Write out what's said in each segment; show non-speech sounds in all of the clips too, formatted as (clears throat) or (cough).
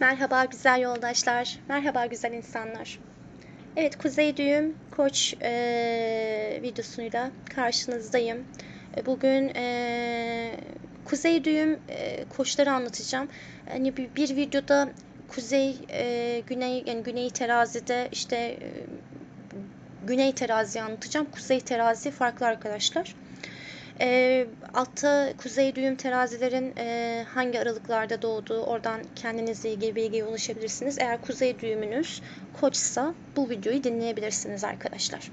Merhaba güzel yoldaşlar, merhaba güzel insanlar. Evet Kuzey Düğüm Koç e, videosuyla karşınızdayım. E, bugün e, Kuzey Düğüm e, koçları anlatacağım. Hani bir, bir videoda Kuzey, e, Güney yani Güney terazide işte e, Güney terazi anlatacağım. Kuzey terazi farklı arkadaşlar. E, altta kuzey düğüm terazilerin e, hangi aralıklarda doğduğu oradan kendinizle ilgili bilgiye ulaşabilirsiniz. Eğer kuzey düğümünüz koçsa bu videoyu dinleyebilirsiniz arkadaşlar.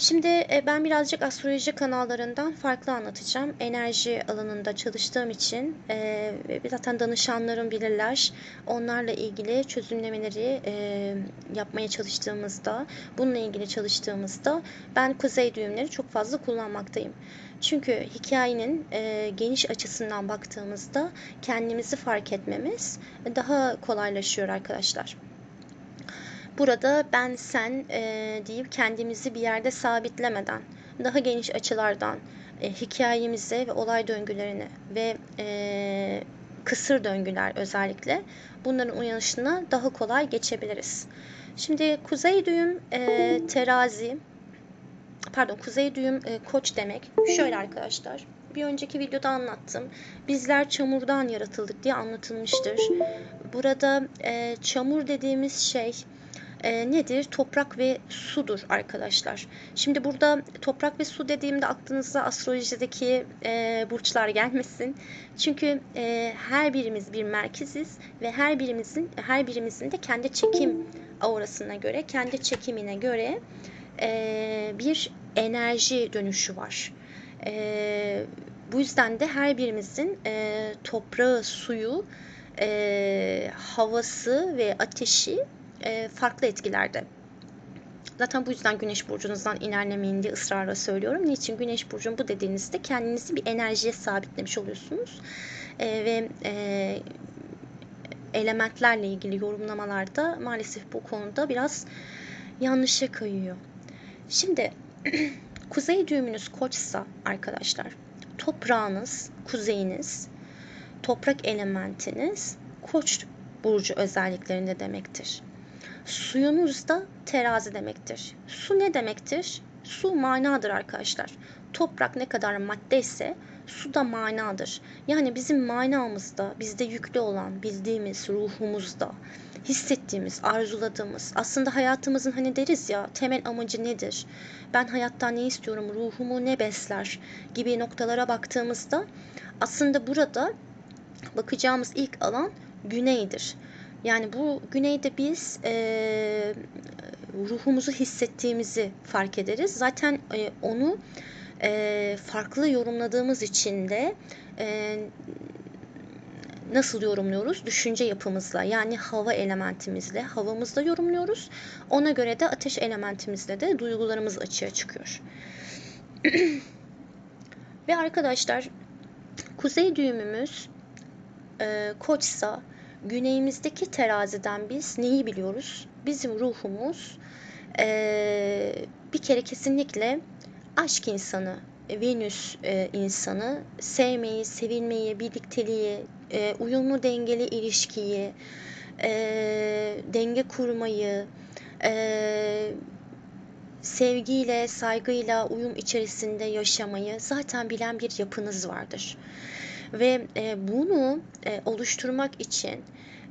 Şimdi e, ben birazcık astroloji kanallarından farklı anlatacağım. Enerji alanında çalıştığım için e, zaten danışanlarım bilirler. Onlarla ilgili çözümlemeleri e, yapmaya çalıştığımızda, bununla ilgili çalıştığımızda ben kuzey düğümleri çok fazla kullanmaktayım. Çünkü hikayenin geniş açısından baktığımızda kendimizi fark etmemiz daha kolaylaşıyor arkadaşlar. Burada ben sen e, deyip kendimizi bir yerde sabitlemeden daha geniş açılardan e, hikayemize ve olay döngülerini ve e, kısır döngüler özellikle bunların uyanışına daha kolay geçebiliriz. Şimdi kuzey düğüm e, terazi pardon kuzey düğüm e, koç demek. Şöyle arkadaşlar bir önceki videoda anlattım. Bizler çamurdan yaratıldık diye anlatılmıştır. Burada e, çamur dediğimiz şey e, nedir? Toprak ve sudur arkadaşlar. Şimdi burada toprak ve su dediğimde aklınıza astrolojideki e, burçlar gelmesin. Çünkü e, her birimiz bir merkeziz ve her birimizin her birimizin de kendi çekim aurasına göre, kendi çekimine göre e, bir enerji dönüşü var. E, bu yüzden de her birimizin e, toprağı, suyu, e, havası ve ateşi e, farklı etkilerde. Zaten bu yüzden güneş burcunuzdan ilerlemeyin diye ısrarla söylüyorum. Niçin? Güneş burcun bu dediğinizde kendinizi bir enerjiye sabitlemiş oluyorsunuz. E, ve e, elementlerle ilgili yorumlamalarda maalesef bu konuda biraz yanlışa kayıyor. Şimdi (clears throat) kuzey düğümünüz koçsa arkadaşlar toprağınız, kuzeyiniz, toprak elementiniz koç burcu özelliklerinde demektir. Suyunuz da terazi demektir. Su ne demektir? Su manadır arkadaşlar. Toprak ne kadar madde ise su da manadır. Yani bizim manamızda, bizde yüklü olan, bildiğimiz ruhumuzda, hissettiğimiz, arzuladığımız, aslında hayatımızın hani deriz ya temel amacı nedir? Ben hayattan ne istiyorum, ruhumu ne besler gibi noktalara baktığımızda aslında burada bakacağımız ilk alan güneydir. Yani bu güneyde biz e, ruhumuzu hissettiğimizi fark ederiz. Zaten e, onu e, farklı yorumladığımız için de e, nasıl yorumluyoruz? Düşünce yapımızla yani hava elementimizle, havamızla yorumluyoruz. Ona göre de ateş elementimizle de duygularımız açığa çıkıyor. (clears throat) Ve arkadaşlar kuzey düğümümüz e, koçsa güneyimizdeki teraziden biz neyi biliyoruz? Bizim ruhumuz e, bir kere kesinlikle aşk insanı, Venüs e, insanı sevmeyi, sevilmeyi, birlikteliği, e, uyumlu dengeli ilişkiyi, e, denge kurmayı, e, sevgiyle, saygıyla, uyum içerisinde yaşamayı zaten bilen bir yapınız vardır. Ve e, bunu e, oluşturmak için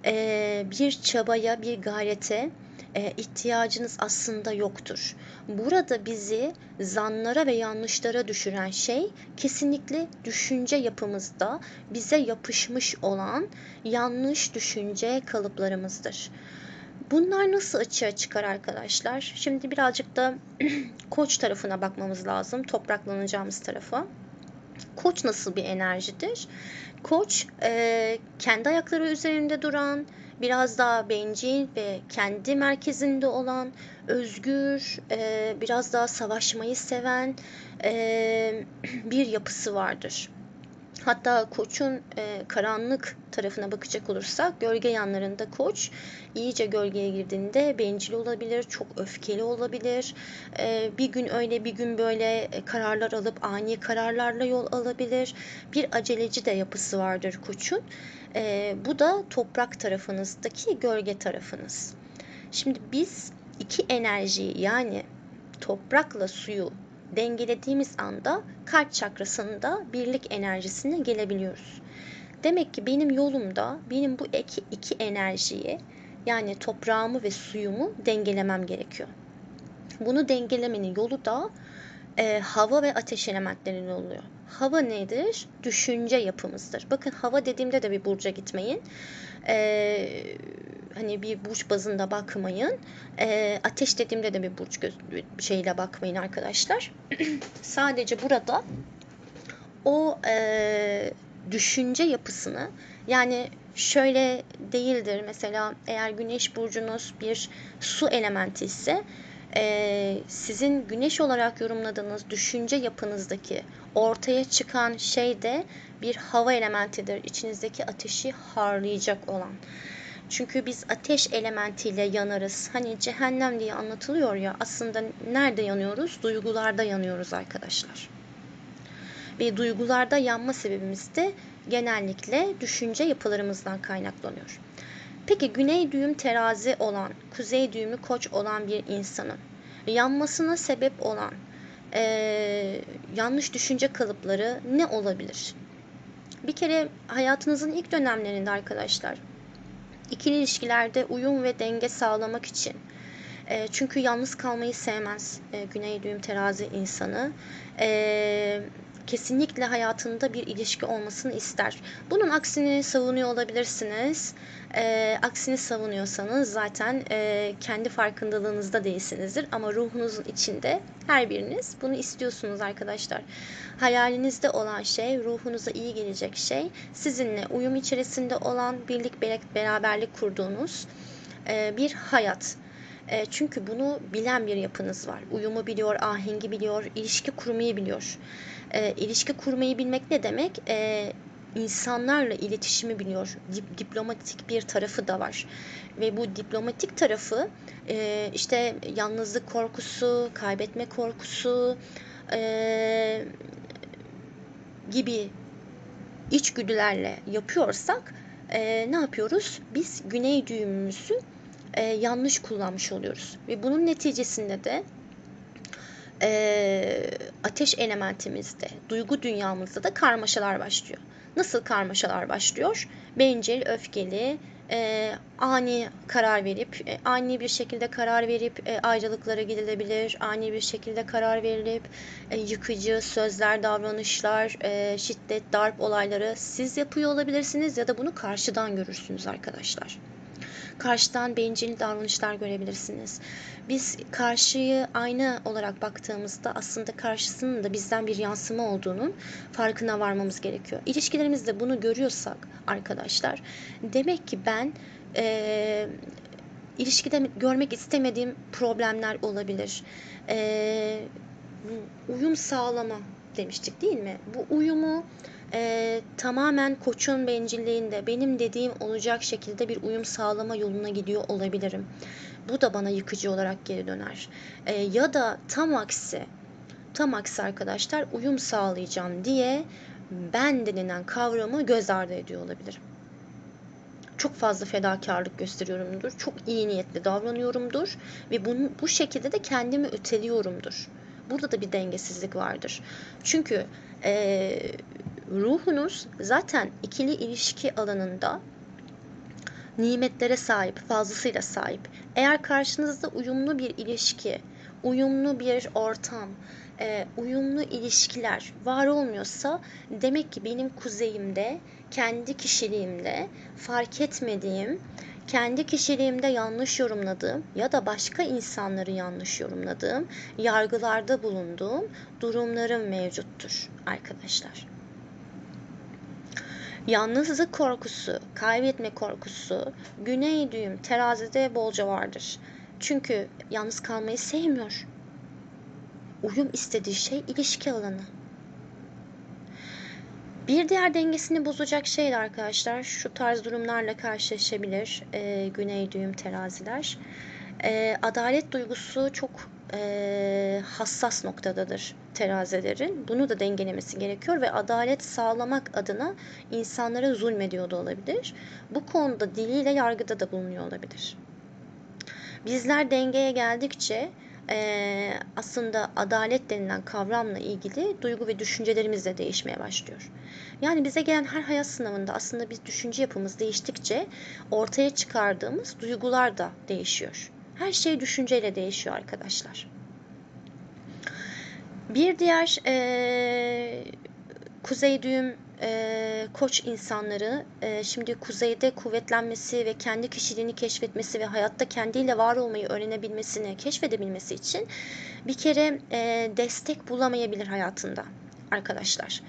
e, bir çabaya, bir gayrete e, ihtiyacınız aslında yoktur. Burada bizi zanlara ve yanlışlara düşüren şey kesinlikle düşünce yapımızda bize yapışmış olan yanlış düşünce kalıplarımızdır. Bunlar nasıl açığa çıkar arkadaşlar? Şimdi birazcık da (clears throat) koç tarafına bakmamız lazım. Topraklanacağımız tarafa. Koç nasıl bir enerjidir? Koç e, kendi ayakları üzerinde duran, biraz daha bencil ve kendi merkezinde olan, özgür, e, biraz daha savaşmayı seven e, (clears throat) bir yapısı vardır. Hatta koçun e, karanlık tarafına bakacak olursak gölge yanlarında koç iyice gölgeye girdiğinde bencil olabilir, çok öfkeli olabilir. E, bir gün öyle bir gün böyle e, kararlar alıp ani kararlarla yol alabilir. Bir aceleci de yapısı vardır koçun. E, bu da toprak tarafınızdaki gölge tarafınız. Şimdi biz iki enerjiyi yani toprakla suyu dengelediğimiz anda kalp çakrasında birlik enerjisine gelebiliyoruz. Demek ki benim yolumda benim bu iki, iki enerjiyi yani toprağımı ve suyumu dengelemem gerekiyor. Bunu dengelemenin yolu da e, hava ve ateş elementlerinin oluyor. Hava nedir? Düşünce yapımızdır. Bakın hava dediğimde de bir burca gitmeyin. E, hani bir burç bazında bakmayın. E, ateş dediğimde de bir burç şeyle bakmayın arkadaşlar. (clears throat) Sadece burada o e, düşünce yapısını yani şöyle değildir mesela eğer güneş burcunuz bir su elementi ise e, sizin güneş olarak yorumladığınız düşünce yapınızdaki ortaya çıkan şey de bir hava elementidir. İçinizdeki ateşi harlayacak olan. Çünkü biz ateş elementiyle yanarız. Hani cehennem diye anlatılıyor ya aslında nerede yanıyoruz? Duygularda yanıyoruz arkadaşlar. Ve duygularda yanma sebebimiz de genellikle düşünce yapılarımızdan kaynaklanıyor. Peki güney düğüm terazi olan, kuzey düğümü koç olan bir insanın yanmasına sebep olan e, yanlış düşünce kalıpları ne olabilir? Bir kere hayatınızın ilk dönemlerinde arkadaşlar ikili ilişkilerde uyum ve denge sağlamak için e, çünkü yalnız kalmayı sevmez e, güney düğüm terazi insanı. E, kesinlikle hayatında bir ilişki olmasını ister. Bunun aksini savunuyor olabilirsiniz. E, aksini savunuyorsanız zaten e, kendi farkındalığınızda değilsinizdir. Ama ruhunuzun içinde her biriniz bunu istiyorsunuz arkadaşlar. Hayalinizde olan şey, ruhunuza iyi gelecek şey, sizinle uyum içerisinde olan birlik beraberlik kurduğunuz e, bir hayat. E, çünkü bunu bilen bir yapınız var. Uyumu biliyor, ahengi biliyor, ilişki kurmayı biliyor. E, ilişki kurmayı bilmek ne demek? E, insanlarla iletişimi biliyor. Dip, diplomatik bir tarafı da var. Ve bu diplomatik tarafı e, işte yalnızlık korkusu, kaybetme korkusu e, gibi içgüdülerle yapıyorsak e, ne yapıyoruz? Biz güney düğümümüzü e, yanlış kullanmış oluyoruz. Ve bunun neticesinde de e, ateş elementimizde, duygu dünyamızda da karmaşalar başlıyor. Nasıl karmaşalar başlıyor? Bencil, öfkeli, e, ani karar verip, e, ani bir şekilde karar verip e, ayrılıklara gidilebilir. Ani bir şekilde karar verilip e, yıkıcı sözler, davranışlar, e, şiddet, darp olayları siz yapıyor olabilirsiniz ya da bunu karşıdan görürsünüz arkadaşlar karşıdan bencil davranışlar görebilirsiniz. Biz karşıyı ayna olarak baktığımızda aslında karşısının da bizden bir yansıma olduğunun farkına varmamız gerekiyor. İlişkilerimizde bunu görüyorsak arkadaşlar demek ki ben e, ilişkide görmek istemediğim problemler olabilir. E, uyum sağlama demiştik değil mi? Bu uyumu e, tamamen koçun bencilliğinde benim dediğim olacak şekilde bir uyum sağlama yoluna gidiyor olabilirim. Bu da bana yıkıcı olarak geri döner. E, ya da tam aksi, tam aksi arkadaşlar uyum sağlayacağım diye ben denilen kavramı göz ardı ediyor olabilirim. Çok fazla fedakarlık gösteriyorumdur. Çok iyi niyetli davranıyorumdur. Ve bunu, bu şekilde de kendimi öteliyorumdur. Burada da bir dengesizlik vardır. Çünkü e, ruhunuz zaten ikili ilişki alanında nimetlere sahip, fazlasıyla sahip. Eğer karşınızda uyumlu bir ilişki, uyumlu bir ortam, e, uyumlu ilişkiler var olmuyorsa demek ki benim kuzeyimde, kendi kişiliğimde fark etmediğim, kendi kişiliğimde yanlış yorumladığım ya da başka insanları yanlış yorumladığım, yargılarda bulunduğum durumlarım mevcuttur arkadaşlar. Yalnızlık korkusu, kaybetme korkusu, güney düğüm terazide bolca vardır. Çünkü yalnız kalmayı sevmiyor. Uyum istediği şey ilişki alanı. Bir diğer dengesini bozacak şey arkadaşlar şu tarz durumlarla karşılaşabilir e, güney düğüm teraziler. E, adalet duygusu çok e, hassas noktadadır terazilerin. Bunu da dengelemesi gerekiyor ve adalet sağlamak adına insanlara zulmediyor da olabilir. Bu konuda diliyle yargıda da bulunuyor olabilir. Bizler dengeye geldikçe e, aslında adalet denilen kavramla ilgili duygu ve düşüncelerimiz de değişmeye başlıyor. Yani bize gelen her hayat sınavında aslında biz düşünce yapımız değiştikçe ortaya çıkardığımız duygular da değişiyor. Her şey düşünceyle değişiyor arkadaşlar. Bir diğer e, kuzey düğüm e, koç insanları e, şimdi kuzeyde kuvvetlenmesi ve kendi kişiliğini keşfetmesi ve hayatta kendiyle var olmayı öğrenebilmesini keşfedebilmesi için bir kere e, destek bulamayabilir hayatında arkadaşlar.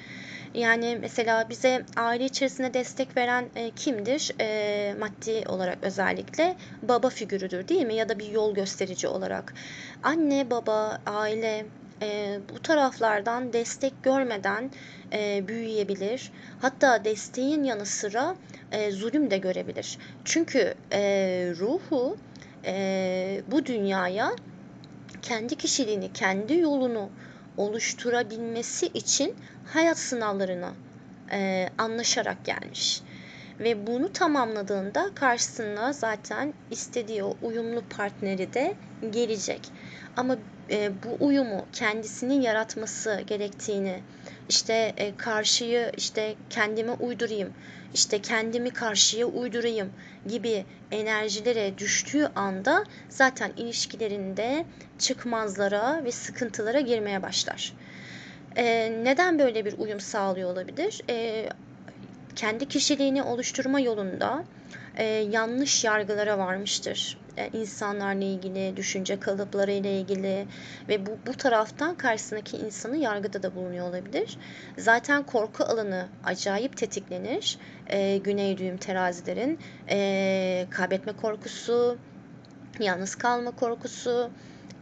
Yani mesela bize aile içerisinde destek veren e, kimdir? E, maddi olarak özellikle baba figürüdür değil mi? Ya da bir yol gösterici olarak. Anne, baba, aile, e, bu taraflardan destek görmeden e, büyüyebilir. Hatta desteğin yanı sıra e, zulüm de görebilir. Çünkü e, ruhu e, bu dünyaya kendi kişiliğini, kendi yolunu oluşturabilmesi için hayat sınavlarına e, anlaşarak gelmiş. Ve bunu tamamladığında karşısına zaten istediği o uyumlu partneri de gelecek. Ama e, bu uyumu kendisinin yaratması gerektiğini, işte e, karşıyı işte kendime uydurayım, işte kendimi karşıya uydurayım gibi enerjilere düştüğü anda zaten ilişkilerinde çıkmazlara ve sıkıntılara girmeye başlar. E, neden böyle bir uyum sağlıyor olabilir? E, kendi kişiliğini oluşturma yolunda e, yanlış yargılara varmıştır. E, insanlarla ilgili, düşünce kalıpları ile ilgili ve bu, bu taraftan karşısındaki insanı yargıda da bulunuyor olabilir. Zaten korku alanı acayip tetiklenir. E, güney düğüm terazilerin e, kaybetme korkusu, yalnız kalma korkusu,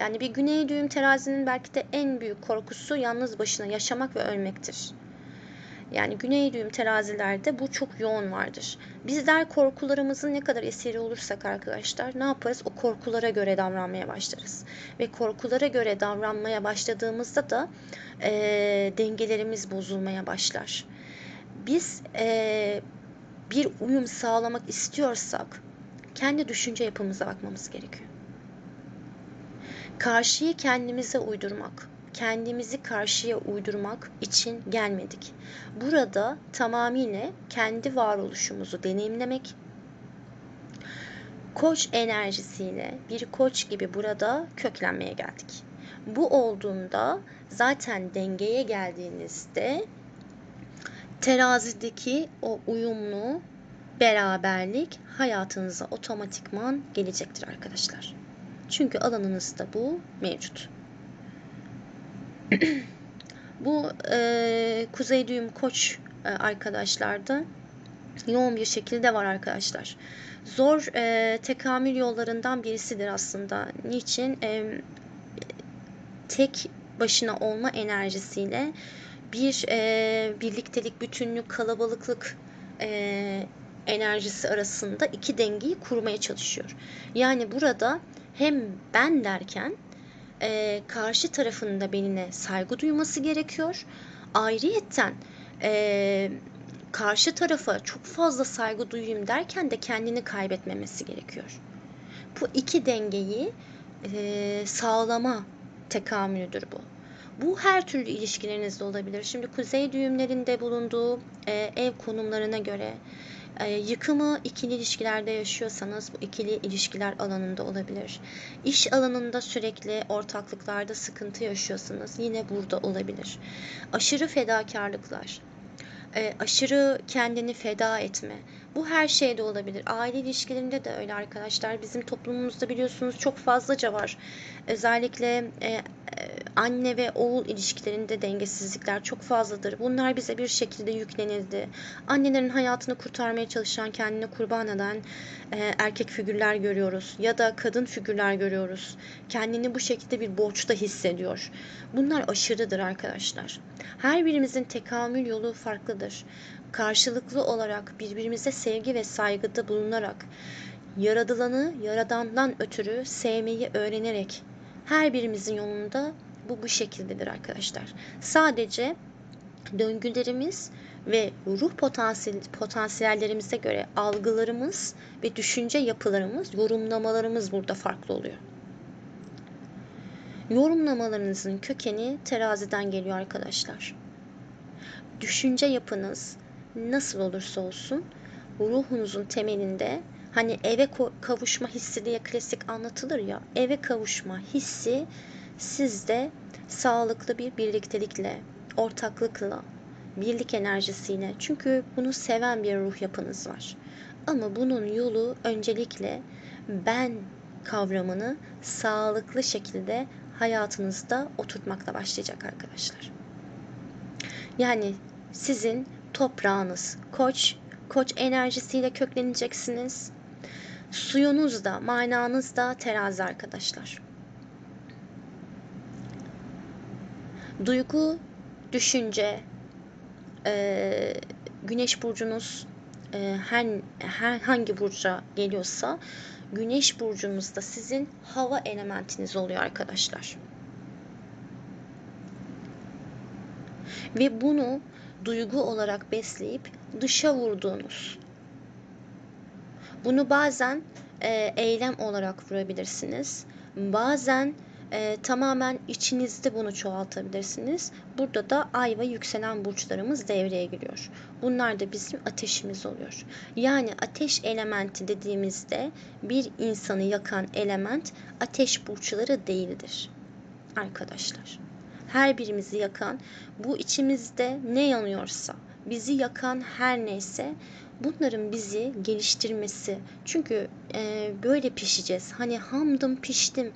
yani bir güney düğüm terazinin belki de en büyük korkusu yalnız başına yaşamak ve ölmektir. Yani güney düğüm terazilerde bu çok yoğun vardır. Bizler korkularımızın ne kadar esiri olursak arkadaşlar ne yaparız? O korkulara göre davranmaya başlarız. Ve korkulara göre davranmaya başladığımızda da e, dengelerimiz bozulmaya başlar. Biz e, bir uyum sağlamak istiyorsak kendi düşünce yapımıza bakmamız gerekiyor. Karşıyı kendimize uydurmak, kendimizi karşıya uydurmak için gelmedik. Burada tamamıyla kendi varoluşumuzu deneyimlemek, koç enerjisiyle bir koç gibi burada köklenmeye geldik. Bu olduğunda zaten dengeye geldiğinizde terazideki o uyumlu beraberlik hayatınıza otomatikman gelecektir arkadaşlar. Çünkü alanınızda bu mevcut. (clears throat) bu e, kuzey düğüm koç e, arkadaşlarda yoğun bir şekilde var arkadaşlar. Zor e, tekamül yollarından birisidir aslında. Niçin? E, tek başına olma enerjisiyle bir e, birliktelik, bütünlük, kalabalıklık e, enerjisi arasında iki dengeyi kurmaya çalışıyor. Yani burada hem ben derken e, karşı tarafın da benimle saygı duyması gerekiyor. Ayrıyetten e, karşı tarafa çok fazla saygı duyayım derken de kendini kaybetmemesi gerekiyor. Bu iki dengeyi e, sağlama tekamülüdür bu. Bu her türlü ilişkilerinizde olabilir. Şimdi kuzey düğümlerinde bulunduğu e, ev konumlarına göre e, yıkımı ikili ilişkilerde yaşıyorsanız bu ikili ilişkiler alanında olabilir. İş alanında sürekli ortaklıklarda sıkıntı yaşıyorsanız yine burada olabilir. Aşırı fedakarlıklar, e, aşırı kendini feda etme. Bu her şeyde olabilir. Aile ilişkilerinde de öyle arkadaşlar. Bizim toplumumuzda biliyorsunuz çok fazlaca var. Özellikle e, Anne ve oğul ilişkilerinde dengesizlikler çok fazladır. Bunlar bize bir şekilde yüklenildi. Annelerin hayatını kurtarmaya çalışan, kendine kurban eden e, erkek figürler görüyoruz. Ya da kadın figürler görüyoruz. Kendini bu şekilde bir borçta hissediyor. Bunlar aşırıdır arkadaşlar. Her birimizin tekamül yolu farklıdır. Karşılıklı olarak birbirimize sevgi ve saygıda bulunarak yaradılanı yaradandan ötürü sevmeyi öğrenerek her birimizin yolunda bu bu şekildedir arkadaşlar. Sadece döngülerimiz ve ruh potansiyel, potansiyellerimize göre algılarımız ve düşünce yapılarımız, yorumlamalarımız burada farklı oluyor. Yorumlamalarınızın kökeni teraziden geliyor arkadaşlar. Düşünce yapınız nasıl olursa olsun ruhunuzun temelinde hani eve kavuşma hissi diye klasik anlatılır ya eve kavuşma hissi sizde sağlıklı bir birliktelikle, ortaklıkla, birlik enerjisiyle çünkü bunu seven bir ruh yapınız var. Ama bunun yolu öncelikle ben kavramını sağlıklı şekilde hayatınızda oturtmakla başlayacak arkadaşlar. Yani sizin toprağınız koç, koç enerjisiyle kökleneceksiniz. Suyunuz da, mananız da terazi arkadaşlar. Duygu, düşünce, e, güneş burcunuz e, her, her hangi burca geliyorsa güneş burcunuzda sizin hava elementiniz oluyor arkadaşlar. Ve bunu duygu olarak besleyip dışa vurduğunuz. Bunu bazen e, eylem olarak vurabilirsiniz. Bazen e, tamamen içinizde bunu çoğaltabilirsiniz. Burada da ay ve yükselen burçlarımız devreye giriyor. Bunlar da bizim ateşimiz oluyor. Yani ateş elementi dediğimizde bir insanı yakan element ateş burçları değildir. Arkadaşlar. Her birimizi yakan bu içimizde ne yanıyorsa bizi yakan her neyse bunların bizi geliştirmesi. Çünkü e, böyle pişeceğiz. Hani hamdım piştim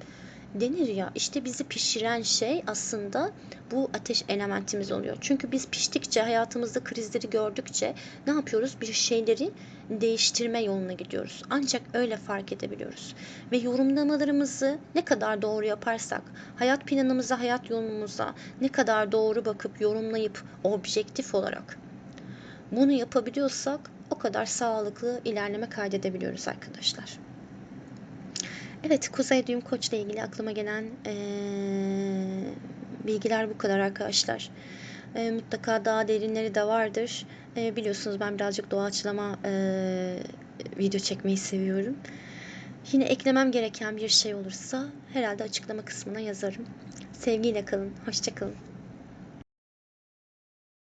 denir ya işte bizi pişiren şey aslında bu ateş elementimiz oluyor. Çünkü biz piştikçe hayatımızda krizleri gördükçe ne yapıyoruz? Bir şeyleri değiştirme yoluna gidiyoruz. Ancak öyle fark edebiliyoruz. Ve yorumlamalarımızı ne kadar doğru yaparsak, hayat planımıza, hayat yolumuza ne kadar doğru bakıp yorumlayıp objektif olarak bunu yapabiliyorsak o kadar sağlıklı ilerleme kaydedebiliyoruz arkadaşlar. Evet, Kuzey Düğüm Koç ile ilgili aklıma gelen ee, bilgiler bu kadar arkadaşlar. E, mutlaka daha derinleri de vardır. E, biliyorsunuz ben birazcık doğaçlama e, video çekmeyi seviyorum. Yine eklemem gereken bir şey olursa herhalde açıklama kısmına yazarım. Sevgiyle kalın, hoşçakalın.